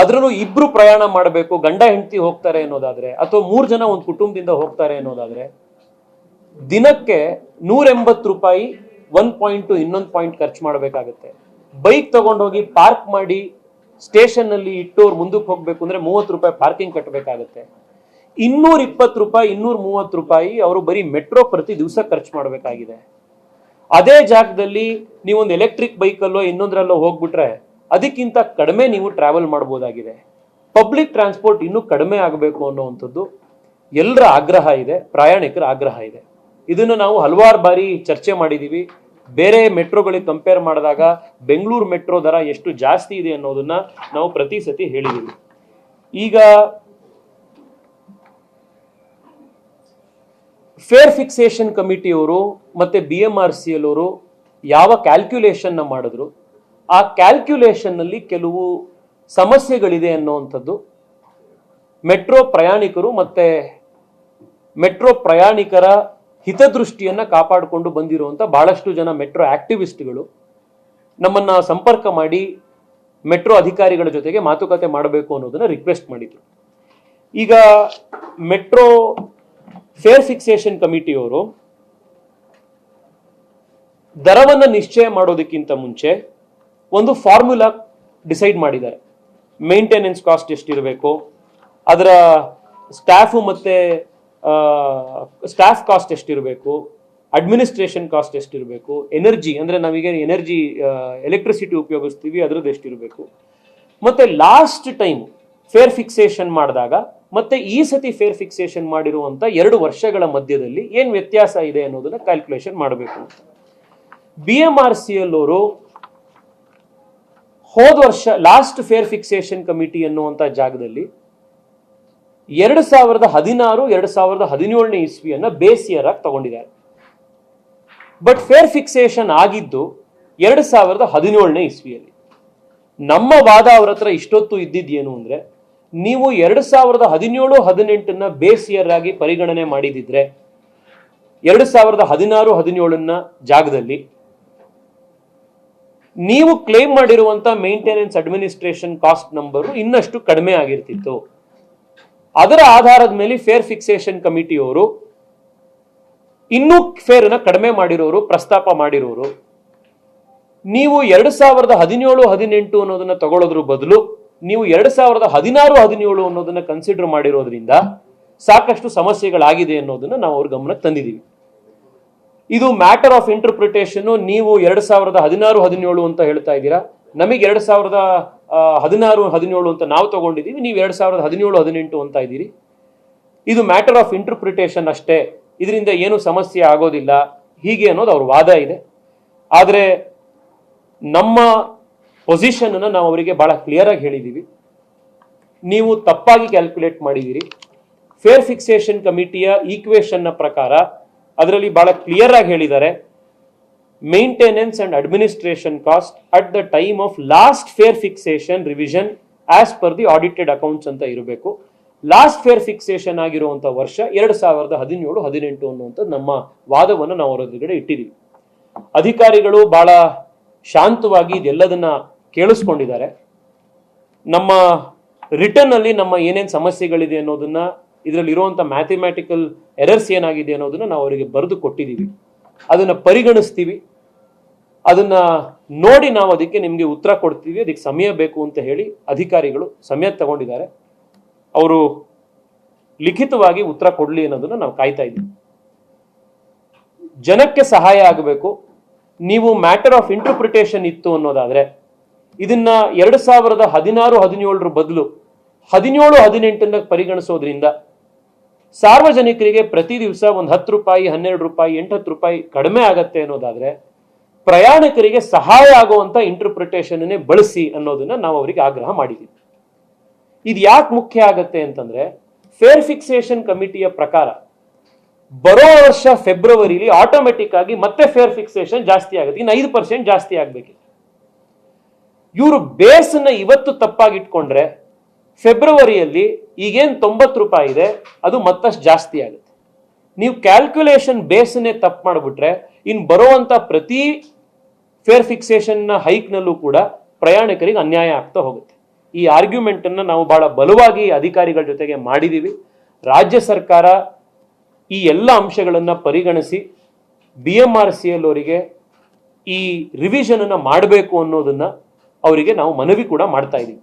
ಅದ್ರಲ್ಲೂ ಇಬ್ರು ಪ್ರಯಾಣ ಮಾಡಬೇಕು, ಗಂಡ ಹೆಂಡತಿ ಹೋಗ್ತಾರೆ ಅನ್ನೋದಾದ್ರೆ, ಅಥವಾ ಮೂರು ಜನ ಒಂದು ಕುಟುಂಬದಿಂದ ಹೋಗ್ತಾರೆ ಅನ್ನೋದಾದ್ರೆ, ದಿನಕ್ಕೆ ನೂರ ರೂಪಾಯಿ ಒನ್ ಪಾಯಿಂಟ್ ಇನ್ನೊಂದು ಪಾಯಿಂಟ್ ಖರ್ಚು ಮಾಡಬೇಕಾಗುತ್ತೆ. ಬೈಕ್ ತಗೊಂಡೋಗಿ ಪಾರ್ಕ್ ಮಾಡಿ ಸ್ಟೇಷನ್ ಅಲ್ಲಿ ಇಟ್ಟು ಅವ್ರು ಮುಂದಕ್ಕೆ ಹೋಗ್ಬೇಕು ಅಂದ್ರೆ ಮೂವತ್ತು ರೂಪಾಯಿ ಪಾರ್ಕಿಂಗ್ ಕಟ್ಟಬೇಕಾಗುತ್ತೆ ಇನ್ನೂರ ಇಪ್ಪತ್ತು ರೂಪಾಯಿ, ಇನ್ನೂರ ಮೂವತ್ತು ರೂಪಾಯಿ ಅವರು ಬರೀ ಮೆಟ್ರೋ ಪ್ರತಿ ದಿವಸ ಖರ್ಚು ಮಾಡಬೇಕಾಗಿದೆ. ಅದೇ ಜಾಗದಲ್ಲಿ ನೀವೊಂದು ಎಲೆಕ್ಟ್ರಿಕ್ ಬೈಕಲ್ಲೋ ಇನ್ನೊಂದರಲ್ಲೋ ಹೋಗ್ಬಿಟ್ರೆ ಅದಕ್ಕಿಂತ ಕಡಿಮೆ ನೀವು ಟ್ರಾವೆಲ್ ಮಾಡ್ಬೋದಾಗಿದೆ. ಪಬ್ಲಿಕ್ ಟ್ರಾನ್ಸ್ಪೋರ್ಟ್ ಇನ್ನೂ ಕಡಿಮೆ ಆಗಬೇಕು ಅನ್ನುವಂಥದ್ದು ಎಲ್ಲರ ಆಗ್ರಹ ಇದೆ, ಪ್ರಯಾಣಿಕರ ಆಗ್ರಹ ಇದೆ. ಇದನ್ನು ನಾವು ಹಲವಾರು ಬಾರಿ ಚರ್ಚೆ ಮಾಡಿದ್ದೀವಿ ಬೇರೆ ಮೆಟ್ರೋಗಳಿಗೆ ಕಂಪೇರ್ ಮಾಡಿದಾಗ ಬೆಂಗಳೂರು ಮೆಟ್ರೋ ದರ ಎಷ್ಟು ಜಾಸ್ತಿ ಇದೆ ಅನ್ನೋದನ್ನ ನಾವು ಪ್ರತಿ ಸತಿ ಹೇಳಿದ್ದೀವಿ ಈಗ ಫೇರ್ ಫಿಕ್ಸೇಷನ್ ಕಮಿಟಿಯವರು ಮತ್ತೆ B M R C L ಅವರು ಯಾವ ಕ್ಯಾಲ್ಕ್ಯುಲೇಷನ್ನ ಮಾಡಿದ್ರು? ಆ ಕ್ಯಾಲ್ಕ್ಯುಲೇಷನ್ನಲ್ಲಿ ಕೆಲವು ಸಮಸ್ಯೆಗಳಿದೆ ಅನ್ನುವಂಥದ್ದು. ಮೆಟ್ರೋ ಪ್ರಯಾಣಿಕರು ಮತ್ತೆ ಮೆಟ್ರೋ ಪ್ರಯಾಣಿಕರ ಹಿತದೃಷ್ಟಿಯನ್ನು ಕಾಪಾಡಿಕೊಂಡು ಬಂದಿರುವಂಥ ಬಹಳಷ್ಟು ಜನ ಮೆಟ್ರೋ ಆಕ್ಟಿವಿಸ್ಟ್ಗಳು. ನಮ್ಮನ್ನ ಸಂಪರ್ಕ ಮಾಡಿ ಮೆಟ್ರೋ ಅಧಿಕಾರಿಗಳ ಜೊತೆಗೆ ಮಾತುಕತೆ ಮಾಡಬೇಕು ಅನ್ನೋದನ್ನ ರಿಕ್ವೆಸ್ಟ್ ಮಾಡಿದ್ರು. ಈಗ ಮೆಟ್ರೋ ಫೇರ್ ಫಿಕ್ಸೇಷನ್ ಕಮಿಟಿಯವರು ದರವನ್ನು ನಿಶ್ಚಯ ಮಾಡೋದಕ್ಕಿಂತ ಮುಂಚೆ ಒಂದು ಫಾರ್ಮುಲಾ ಡಿಸೈಡ್ ಮಾಡಿದ್ದಾರೆ. ಮೇಂಟೆನೆನ್ಸ್ ಕಾಸ್ಟ್ ಎಷ್ಟಿರಬೇಕು, ಅದರ ಸ್ಟಾಫು ಮತ್ತೆ ಸ್ಟಾಫ್ ಕಾಸ್ಟ್ ಎಷ್ಟಿರಬೇಕು ಅಡ್ಮಿನಿಸ್ಟ್ರೇಷನ್ ಕಾಸ್ಟ್ ಎಷ್ಟಿರಬೇಕು ಎನರ್ಜಿ ಅಂದರೆ ನಮಗೆ ಎನರ್ಜಿ ಎಲೆಕ್ಟ್ರಿಸಿಟಿ ಉಪಯೋಗಿಸ್ತೀವಿ, ಅದರದ್ದು ಎಷ್ಟಿರಬೇಕು. ಮತ್ತೆ ಲಾಸ್ಟ್ ಟೈಮ್ ಫೇರ್ ಫಿಕ್ಸೇಷನ್ ಮಾಡಿದಾಗ, ಮತ್ತೆ ಈ ಸತಿ ಫೇರ್ ಫಿಕ್ಸೇಷನ್ ಮಾಡಿರುವಂಥ ಎರಡು ವರ್ಷಗಳ ಮಧ್ಯದಲ್ಲಿ ಏನು ವ್ಯತ್ಯಾಸ ಇದೆ ಅನ್ನೋದನ್ನ ಕ್ಯಾಲ್ಕುಲೇಷನ್ ಮಾಡಬೇಕು B M R C L ಅವರು ಹೋದ ವರ್ಷ ಲಾಸ್ಟ್ ಫೇರ್ ಫಿಕ್ಸೇಷನ್ ಕಮಿಟಿ ಅನ್ನುವಂತ ಜಾಗದಲ್ಲಿ ಎರಡು ಸಾವಿರದ ಹದಿನಾರು, ಎರಡು ಸಾವಿರದ ಹದಿನೇಳನೇ ಇಸ್ವಿಯನ್ನ ಬೇಸ್ ಇಯರ್ ಆಗಿ ತಗೊಂಡಿದ್ದಾರೆ. ಬಟ್ ಫೇರ್ ಫಿಕ್ಸೇಷನ್ ಆಗಿದ್ದು ಎರಡು ಸಾವಿರದ ಹದಿನೇಳನೇ ಇಸ್ವಿಯಲ್ಲಿ. ನಮ್ಮ ವಾದ ಅವ್ರ ಹತ್ರ ಇಷ್ಟೊತ್ತು ಇದ್ದಿದ್ದೇನು ಅಂದ್ರೆ, ನೀವು ಎರಡು ಸಾವಿರದ ಹದಿನೇಳು, ಹದಿನೆಂಟನ್ನ ಬೇಸ್ ಇಯರ್ ಆಗಿ ಪರಿಗಣನೆ ಮಾಡಿದಿದ್ರೆ, ಎರಡು ಸಾವಿರದ ಹದಿನಾರು, ಹದಿನೇಳನ್ನ ಜಾಗದಲ್ಲಿ ನೀವು ಕ್ಲೇಮ್ ಮಾಡಿರುವಂತ ಮೇಂಟೆನೆನ್ಸ್ ಅಡ್ಮಿನಿಸ್ಟ್ರೇಷನ್ ಕಾಸ್ಟ್ ನಂಬರು ಇನ್ನಷ್ಟು ಕಡಿಮೆ ಆಗಿರ್ತಿತ್ತು. ಅದರ ಆಧಾರದ ಮೇಲೆ ಫೇರ್ ಫಿಕ್ಸೇಷನ್ ಕಮಿಟಿಯವರು ಇನ್ನೂ ಫೇರ್ನ ಕಡಿಮೆ ಮಾಡಿರೋರು, ಪ್ರಸ್ತಾಪ ಮಾಡಿರೋರು. ನೀವು ಎರಡು ಸಾವಿರದ ಹದಿನೇಳು, ಹದಿನೆಂಟು ಅನ್ನೋದನ್ನ ತಗೊಳ್ಳೋದ್ರ ಬದಲು ನೀವು ಎರಡು ಸಾವಿರದ ಹದಿನಾರು, ಹದಿನೇಳು ಅನ್ನೋದನ್ನ ಕನ್ಸಿಡರ್ ಮಾಡಿರೋದ್ರಿಂದ ಸಾಕಷ್ಟು ಸಮಸ್ಯೆಗಳಾಗಿದೆ ಅನ್ನೋದನ್ನ ನಾವು ಅವ್ರ ಗಮನಕ್ಕೆ ತಂದಿದ್ದೀವಿ ಇದು ಮ್ಯಾಟರ್ ಆಫ್ ಇಂಟರ್ಪ್ರಿಟೇಷನ್ ನೀವು ಎರಡು ಸಾವಿರದ ಹದಿನಾರು, ಹದಿನೇಳು ಅಂತ ಹೇಳ್ತಾ ಇದ್ದೀರಾ? ನಮಗೆ ಎರಡು ಸಾವಿರದ ಹದಿನಾರು, ಹದಿನೇಳು ಅಂತ ನಾವು ತಗೊಂಡಿದ್ದೀವಿ. ನೀವು ಎರಡು ಸಾವಿರದ ಹದಿನೇಳು, ಹದಿನೆಂಟು ಅಂತ ಇದ್ದೀರಿ. ಇದು ಮ್ಯಾಟರ್ ಆಫ್ ಇಂಟರ್ಪ್ರಿಟೇಷನ್ ಅಷ್ಟೇ. ಇದರಿಂದ ಏನು ಸಮಸ್ಯೆ ಆಗೋದಿಲ್ಲ. ಹೀಗೆ ಅನ್ನೋದು ಅವ್ರ ವಾದ ಇದೆ. ಆದರೆ ನಮ್ಮ ಪೊಸಿಷನ್ ಅನ್ನ ನಾವು ಅವರಿಗೆ ಬಹಳ ಕ್ಲಿಯರ್ ಆಗಿ ಹೇಳಿದ್ದೀವಿ. ನೀವು ತಪ್ಪಾಗಿ ಕ್ಯಾಲ್ಕುಲೇಟ್ ಮಾಡಿದ್ದೀರಿ. ಫೇರ್ ಫಿಕ್ಸೇಷನ್ ಕಮಿಟಿಯ ಈಕ್ವೇಶನ್ನ ಪ್ರಕಾರ ಅದರಲ್ಲಿ ಬಹಳ ಕ್ಲಿಯರ್ ಆಗಿ ಹೇಳಿದ್ದಾರೆ maintenance and administration cost at the time of last fare fixation revision as per the audited accounts ಅಂತ ಇರಬೇಕು. ಲಾಸ್ಟ್ ಫೇರ್ ಫಿಕ್ಸೇಷನ್ ಆಗಿರುವಂತ ವರ್ಷ ಎರಡು ಸಾವಿರದ ಹದಿನೇಳು, ಹದಿನೆಂಟು ಅನ್ನುವಂಥ ನಮ್ಮ ವಾದವನ್ನು ನಾವು ಅವರ ಇಟ್ಟಿದ್ದೀವಿ. ಅಧಿಕಾರಿಗಳು ಬಹಳ ಶಾಂತವಾಗಿ ಇದೆಲ್ಲದನ್ನ ಕೇಳಿಸ್ಕೊಂಡಿದ್ದಾರೆ. ನಮ್ಮ ರಿಟರ್ನ್ ಅಲ್ಲಿ ನಮ್ಮ ಏನೇನು ಸಮಸ್ಯೆಗಳಿದೆ ಅನ್ನೋದನ್ನ ಇದರಲ್ಲಿ ಇರುವಂತ ಮ್ಯಾಥಮೆಟಿಕಲ್ ಎರರ್ಸ್ ಏನಾಗಿದೆ ಅನ್ನೋದನ್ನ ನಾವು ಅವರಿಗೆ ಬರೆದು ಕೊಟ್ಟಿದ್ದೀವಿ. ಅದನ್ನ ಪರಿಗಣಿಸ್ತೀವಿ. ಅದನ್ನ ನೋಡಿ ನಾವು ಅದಕ್ಕೆ ನಿಮಗೆ ಉತ್ತರ ಕೊಡ್ತೀವಿ. ಅದಕ್ಕೆ ಸಮಯ ಬೇಕು ಅಂತ ಹೇಳಿ ಅಧಿಕಾರಿಗಳು ಸಮಯ ತಗೊಂಡಿದ್ದಾರೆ. ಅವರು ಲಿಖಿತವಾಗಿ ಉತ್ತರ ಕೊಡ್ಲಿ ಅನ್ನೋದನ್ನ ನಾವು ಕಾಯ್ತಾ ಇದ್ದೀವಿ. ಜನಕ್ಕೆ ಸಹಾಯ ಆಗಬೇಕು. ನೀವು ಮ್ಯಾಟರ್ ಆಫ್ ಇಂಟರ್ಪ್ರಿಟೇಷನ್ ಇತ್ತು ಅನ್ನೋದಾದ್ರೆ, ಇದನ್ನ ಎರಡು ಸಾವಿರದ ಹದಿನಾರು, ಹದಿನೇಳರ ಬದಲು ಹದಿನೇಳು, ಹದಿನೆಂಟನ್ನ ಪರಿಗಣಿಸೋದ್ರಿಂದ ಸಾರ್ವಜನಿಕರಿಗೆ ಪ್ರತಿ ದಿವಸ ಒಂದು ಹತ್ತು ರೂಪಾಯಿ, ಹನ್ನೆರಡು ರೂಪಾಯಿ ಎಂಟು ಹತ್ತು ರೂಪಾಯಿ ಕಡಿಮೆ ಆಗತ್ತೆ ಅನ್ನೋದಾದ್ರೆ ಪ್ರಯಾಣಿಕರಿಗೆ ಸಹಾಯ ಆಗುವಂತ ಇಂಟರ್ಪ್ರಿಟೇಷನ್ನೇ ಬಳಸಿ ಅನ್ನೋದನ್ನ ನಾವು ಅವರಿಗೆ ಆಗ್ರಹ ಮಾಡಿದ್ದೀವಿ ಇದು ಯಾಕೆ ಮುಖ್ಯ ಆಗತ್ತೆ ಅಂತಂದ್ರೆ ಫೇರ್ ಫಿಕ್ಸೇಷನ್ ಕಮಿಟಿಯ ಪ್ರಕಾರ ಬರೋ ವರ್ಷ ಫೆಬ್ರವರಿಲಿ ಆಟೋಮೆಟಿಕ್ ಆಗಿ ಮತ್ತೆ ಫೇರ್ ಫಿಕ್ಸೇಷನ್ ಜಾಸ್ತಿ ಆಗುತ್ತೆ. ಇನ್ನು ಐದು ಪರ್ಸೆಂಟ್ ಜಾಸ್ತಿ ಆಗ್ಬೇಕು ಇವರು ಬೇಸನ್ನ ಇವತ್ತು ತಪ್ಪಾಗಿಟ್ಕೊಂಡ್ರೆ ಫೆಬ್ರವರಿಯಲ್ಲಿ ಈಗೇನು ತೊಂಬತ್ತು ರೂಪಾಯಿ ಇದೆ, ಅದು ಮತ್ತಷ್ಟು ಜಾಸ್ತಿ ಆಗುತ್ತೆ. ನೀವು ಕ್ಯಾಲ್ಕುಲೇಷನ್ ಬೇಸನ್ನೇ ತಪ್ಪು ಮಾಡಿಬಿಟ್ರೆ ಇನ್ನು ಬರುವಂಥ ಪ್ರತಿ ಫೇರ್ ಫಿಕ್ಸೇಷನ್ನ ಹೈಕ್ನಲ್ಲೂ ಹೈಕ್ ನಲ್ಲೂ ಕೂಡ ಪ್ರಯಾಣಿಕರಿಗೆ ಅನ್ಯಾಯ ಆಗ್ತಾ ಹೋಗುತ್ತೆ. ಈ ಆರ್ಗ್ಯುಮೆಂಟನ್ನು ನಾವು ಬಹಳ ಬಲವಾಗಿ ಅಧಿಕಾರಿಗಳ ಜೊತೆಗೆ ಮಾಡಿದ್ದೀವಿ ರಾಜ್ಯ ಸರ್ಕಾರ ಈ ಎಲ್ಲ ಅಂಶಗಳನ್ನು ಪರಿಗಣಿಸಿ B M R C L ಅವರಿಗೆ ಈ ರಿವಿಷನನ್ನು ಮಾಡಬೇಕು ಅನ್ನೋದನ್ನು ಅವರಿಗೆ ನಾವು ಮನವಿ ಕೂಡ ಮಾಡ್ತಾ ಇದ್ದೀವಿ